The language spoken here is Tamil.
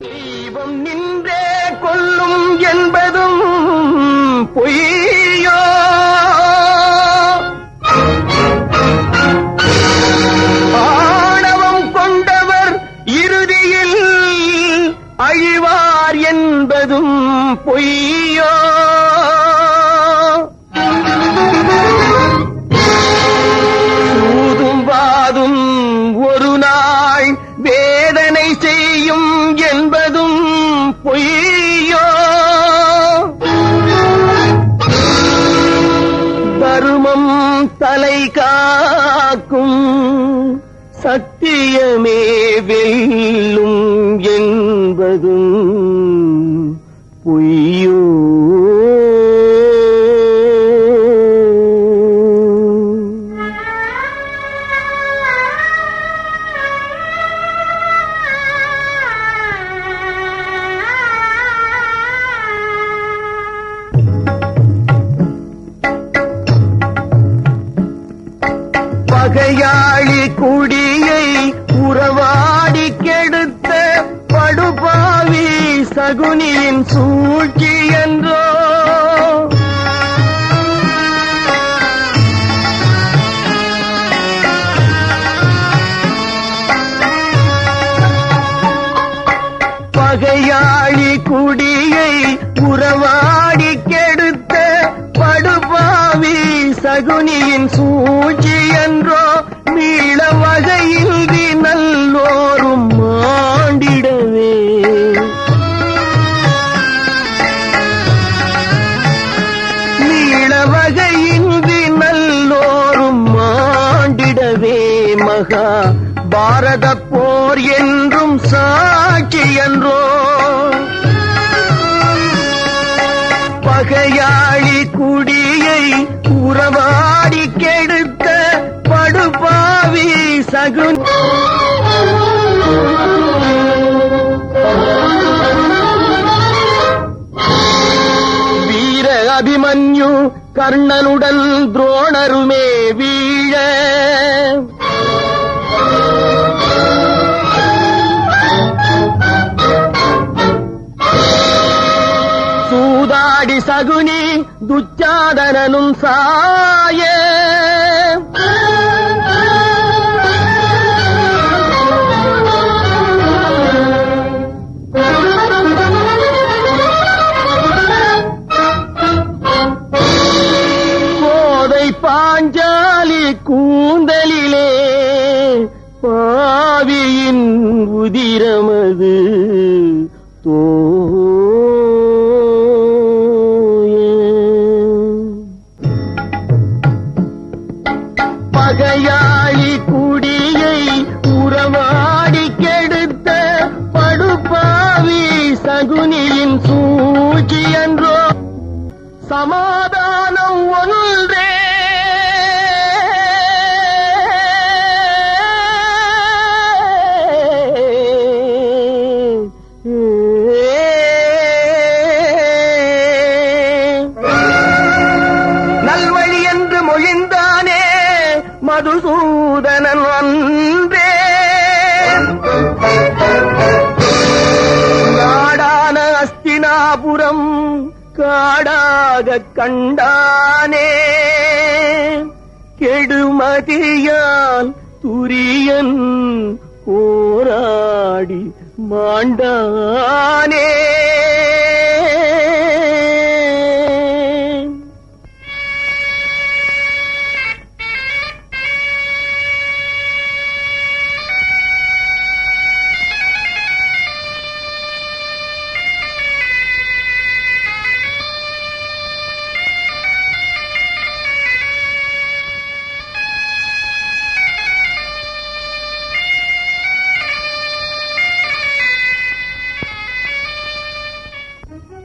தெய்வம் நின்றே கொள்ளும் என்பதும் பொய்யோ? ஆணவம் கொண்டவர் இறுதியில் அழிவார் என்பதும் பொய்யோ? தலை காக்கும் சத்தியமே வெல்லும் என்பதும் பொய் பகையாளி குடியை உறவாடி கெடுத்த படுபாவி சகுனியின் சூழ்ச்சி என்றோ. பகையாளி குடியை உறவாடி சகுனியின் சூழ்ச்சி என்றோ நீள வகையில் நல்லோரும் மாண்டிடவே. நீள வகையின்றி நல்லோரும் மாண்டிடவே மகா பாரத போர் என்றும் சாட்சி என்றோ. பகையா உறவாடி கெடுத்த படுபாவி சகுன். வீர அபிமன்யு கர்ணனுடன் துரோணருமே வீழ. பாடி சகுனி துச்சாதனனும் சாய. கோதை பாஞ்சாலி கூந்தலிலே பாவியின் உதிரமது தோ பகையாளி குடியை உறவாடி கெடுத்த படுபாவி சகுனியின் சூழ்ச்சி என்றோ சமா மதுசூதனன் அன்றே காடான அஸ்தினாபுரம் காடாக கண்டானே. கெடுமதியால் துரியன் போராடி மாண்டானே.